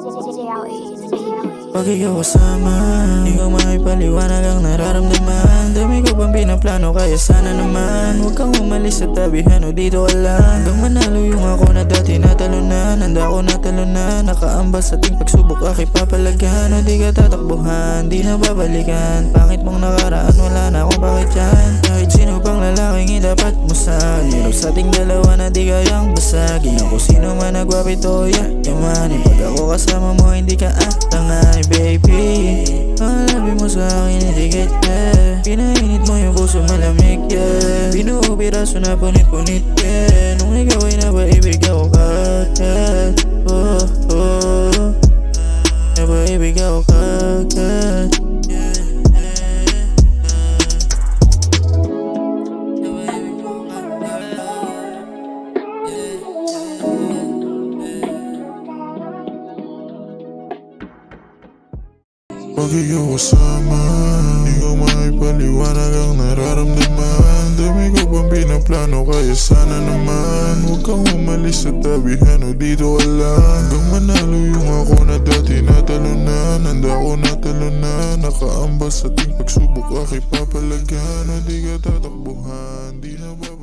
Pag ikaw kasama Di ko makipaliwanag ang nararamdaman. Dami ko pang pinaplano kaya sana naman. Huwag kang umalis sa tabihan o dito ka lang. Hanggang manalo yung ako na dati natalunan Handa ko natalunan Nakaambas sa ting pagsubok aking papalagan. O di ka tatakbuhan, di na babalikan. Pangit mong nakaraan, wala musag Hirap sa dalawa na di kayang basagin. Ako sino man nagwapito, yeah, yamanin Pag ako kasama mo, hindi ka atangan baby. Ang labi mo sa akin, hindi kita. Pinainit mo yung puso malamig, yeah. Binuo piraso na punit-punit, yeah. Nung ikaw ay napaibig ako kagad Oh, oh. Napaibig ako kagad Pag ikaw kasama Di ko ang nararamdaman. Dami ko pang pinaplano kaya sana naman. Huwag kang umalis sa tabihan o dito ka lang. Hanggang manalo yung ako na dati natalunan Handa ko natalunan Nakaambas sa ting pagsubok aking papalagan. O di ka tatakbuhan Di na babalik